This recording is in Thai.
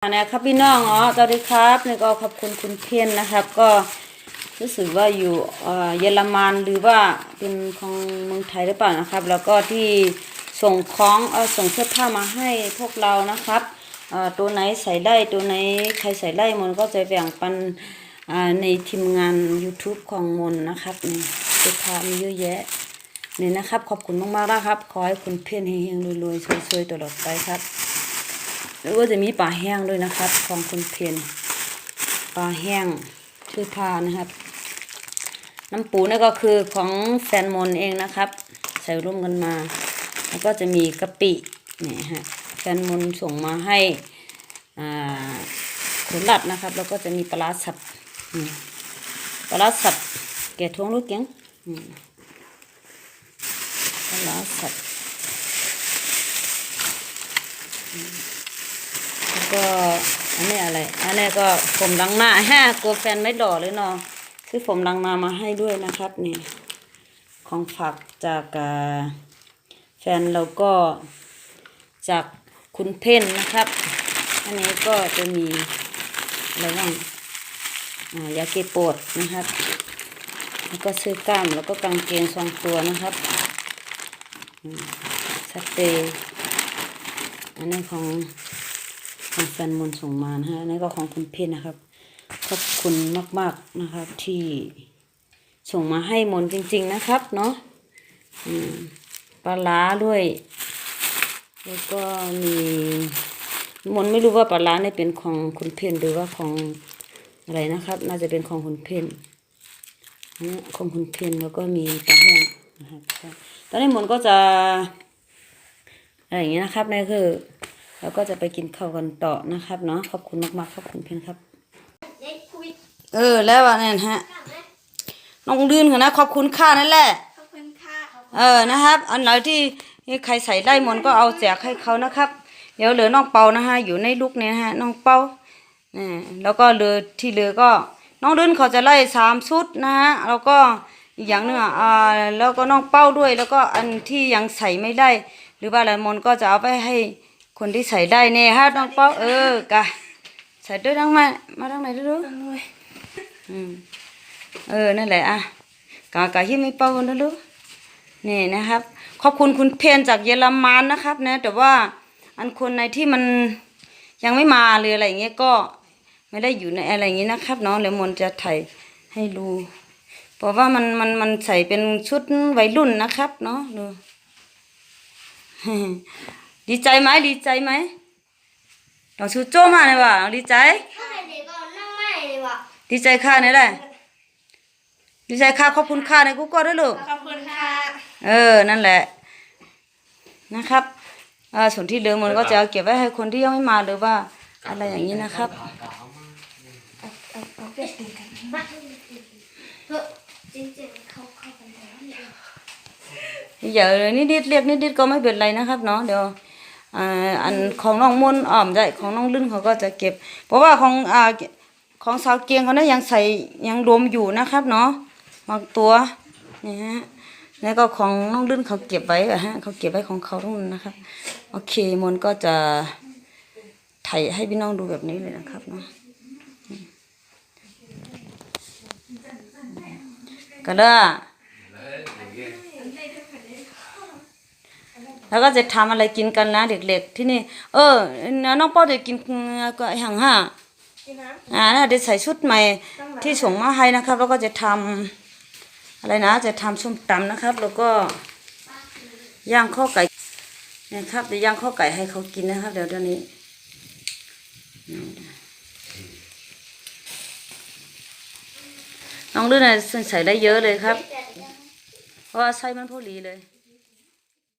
นะครับพี่น้องอ๋อสวัสดีครับนี่ก็ขอบคุณคุณเพียนนะครับ ก็รู้สึกว่าอยู่เยอรมันหรือว่าเป็นของเมืองไทยหรือเปล่านะครับ แล้วก็ที่ส่งของเอส่งเสื้อผ้ามาให้พวกเรานะครับตัวไหนใส่ได้ตัวไหนใครใส่ได้มนก็จะแบ่งปันในทีมงาน YouTube ของมนนะครับนี่เสื้อผ้ามีเยอะแยะนี่นะครับ ขอบคุณมากๆนะครับ ขอให้คุณเพียนเฮงๆรวยๆสวยๆตลอดไปครับ แล้วก็จะมีปลาแห้งด้วยนะครับ ของคุณเพนปลาแห้งชื่อพานะครับ น้ำปูนี่ก็คือของแฟนมนเองนะครับ ใส่ร่วมกันมา แล้วก็จะมีกะปินี่ฮะแฟนมนส่งมาให้อ่าขนลัดนะครับ แล้วก็จะมีปลาสับปลาสับแกะทวงลูกเกียงปลาสับแล้ว ก็อันนี้อะไร อันนี้ก็ผมล้างหน้าฮะกลัวแฟนไม่หล่อเลยเนาะซื้อผมล้างหน้ามาให้ด้วยนะครับนี่ของฝากจากแฟนเราก็จากคุณเพ่นนะครับ อันนี้ก็จะมีอะไรบ้างอ่ายาเกโปดนะครับ แล้วก็เสื้อกล้ามแล้วก็กางเกงสองตัวนะครับอืมสเตย์อันนี้ของ ของแฟนมนส่งมานะฮะอันนี่ก็ของคุณเพชรนะครับ ขอบคุณมาก ๆนะครับที่ส่งมาให้มนจริง ๆนะครับเนาะปลาร้าด้วย แล้วก็มีมนไม่รู้ว่าปลาร้าเนี่ยเป็นของคุณเพนหรือว่าของอะไรนะครับ น่าจะเป็นของคุณเพนอันนี้ของคุณเพนแล้วก็มีปลาแห้งนะครับตอนนี้มนก็จะอะไรอย่างเงี้ยนะครับนี่คือ แล้วก็จะไปกินข้าวกันต่อนะครับเนาะขอบคุณมากๆขอบคุณเพื่อนครับเด็กคุยเออแล้วอะเนี่ยฮะกันไหมน้องลื่นค่ะนะขอบคุณค่านั่นแหละขอบคุณค่ะเออนะครับ อันไหนที่ใครใส่ได้มนต์ก็เอาแจกให้เขานะครับ เดี๋ยวเหลือน้องเปานะฮะอยู่ในลูกเนี่ยนะฮะน้องเปานี่แล้วก็เหลือที่เหลือก็ น้องลื่นเขาจะไล่สามชุดนะฮะแล้วก็อีกอย่างหนึงอะอ่าแล้วก็น้องเป้าด้วย แล้วก็อันที่ยังใส่ไม่ได้ หรือว่าอะไรมนต์ก็จะเอาไปให้ คนที่ใส่ได้เนี่ยฮะน้องเป้าเออกะใส่ด้วยทั้งมามาทางไหนด้วยดูอืมเออนั่นแหละอะกากาฮิไม่เป้ากันนะลูกนี่นะครับ ขอบคุณคุณเพนจากเยอรมันนะครับนะแต่ว่าอันคนในที่มันยังไม่มาหรืออะไรอย่างเงี้ยก็ไม่ได้อยู่ในอะไรอย่างงี้นะครับเนาะเดี๋ยวมนจะถ่ายให้ดู เพราะว่ามันมันมันใส่เป็นชุดวัยรุ่นนะครับเนาะดู ดีใจไหมดีใจไหมลองชูโจ้มาเลยว่ะดีใจถ้าเด็กก็นั่งไม่เลยว่ะดีใจค่ะนี่แหละดีใจค่ะขอบคุณค่ะในกูก็ด้วยลูกขอบคุณค่ะเออนั่นแหละ นะครับอ่าส่วนที่เหลือมันก็จะเอาเก็บไว้ให้คนที่ยังไม่มาหรือว่า อะไรอย่างนี้นะครับเอาเอาเปลี่ยนกันมาเฮ้ยจริงๆเขาเข้ากันแล้วเนี่ยอย่านิดๆเรียกนิดๆก็ไม่เป็นไรนะครับเนาะเดี๋ยว อ่าอันของน้องมนอ่อมใจของน้องลื่นเขาก็จะเก็บ เพราะว่าของอ่าของสาวเกียงเขาเนี่ยยังใส่ยังรวมอยู่นะครับเนาะบางตัวนี่ฮะแล้วก็ของน้องลื่นเขาเก็บไว้อะฮะเขาเก็บไว้ของเขาทั้งนั้นนะครับโอเคมนก็จะถ่ายให้พี่น้องดูแบบนี้เลยนะครับเนาะก็ได้ แล้วก็จะทำอะไรกินกันนะเด็กๆ ที่นี่ เออน้องป้อจะกินก็ห่างห้ากินน้อ่าน่าจะใส่ชุดใหม่ที่ส่งมาให้นะครับ แล้วก็จะทำอะไรนะ จะทำส้มตำนะครับ แล้วก็ย่างข้าวไก่นะครับจะย่างข้าวไก่ให้เขากินนะครับ เดี๋ยวเดี๋ยวนี้น้องลื่นน่ะใส่ได้เยอะเลยครับำเพราะว่าไส้มันพอดีเลย